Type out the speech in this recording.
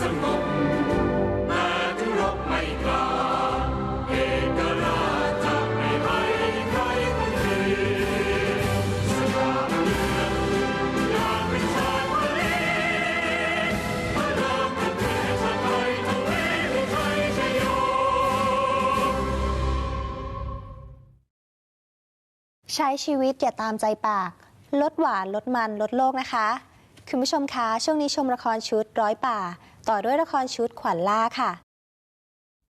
สงบแต่ทุรบไม่กล้าเอกราชจะไม่ให้ใครคนดีสยามเมืองอยากเป็นชาติทะเลใช้ชีวิตอย่าตามใจปาก ลดหวานลดมันลดโลกนะคะ คุณผู้ชมคะ ช่วงนี้ชมละครชุดร้อยป่า ต่อด้วยละครชุดขวัญล่าค่ะ